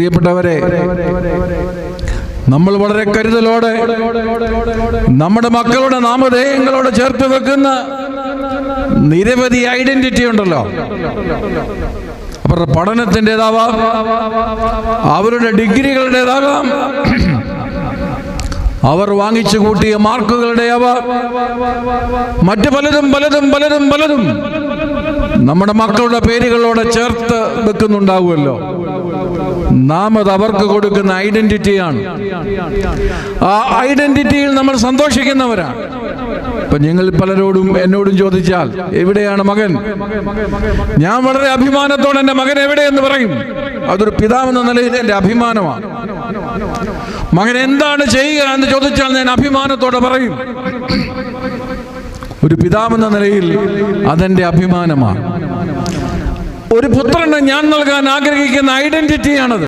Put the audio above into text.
പ്രിയപ്പെട്ടവരെ നമ്മൾ വളരെ കരുതലോടെ നമ്മുടെ മക്കളുടെ നാമധേയങ്ങളോട് ചേർത്ത് വെക്കുന്ന നിരവധി ഐഡന്റിറ്റി ഉണ്ടല്ലോ. അവരുടെ പഠനത്തിന്റെതാവാം അവരുടെ ഡിഗ്രികളുടേതാകാം അവർ വാങ്ങിച്ചു കൂട്ടിയ മാർക്കുകളുടെ അവ മറ്റു പലതും പലതും പലതും പലതും നമ്മുടെ മക്കളുടെ പേരുകളോടെ ചേർത്ത് വെക്കുന്നുണ്ടാവുമല്ലോ. നാം അത് അവർക്ക് കൊടുക്കുന്ന ഐഡന്റിറ്റിയാണ്. ആ ഐഡന്റിറ്റിയിൽ നമ്മൾ സന്തോഷിക്കുന്നവരാണ്. ഇപ്പൊ നിങ്ങൾ പലരോടും എന്നോടും ചോദിച്ചാൽ എവിടെയാണ് മകൻ? ഞാൻ വളരെ അഭിമാനത്തോടെ എന്റെ മകൻ എവിടെയെന്ന് പറയും. അതൊരു പിതാവെന്ന നിലയിൽ എന്റെ അഭിമാനമാണ്. മകൻ എന്താണ് ചെയ്യുക എന്ന് ചോദിച്ചാൽ ഞാൻ അഭിമാനത്തോടെ പറയും. ഒരു പിതാവെന്ന നിലയിൽ അതെന്റെ അഭിമാനമാണ്. ഒരു പുത്രന് ഞാൻ നൽകാൻ ആഗ്രഹിക്കുന്ന ഐഡന്റിറ്റിയാണത്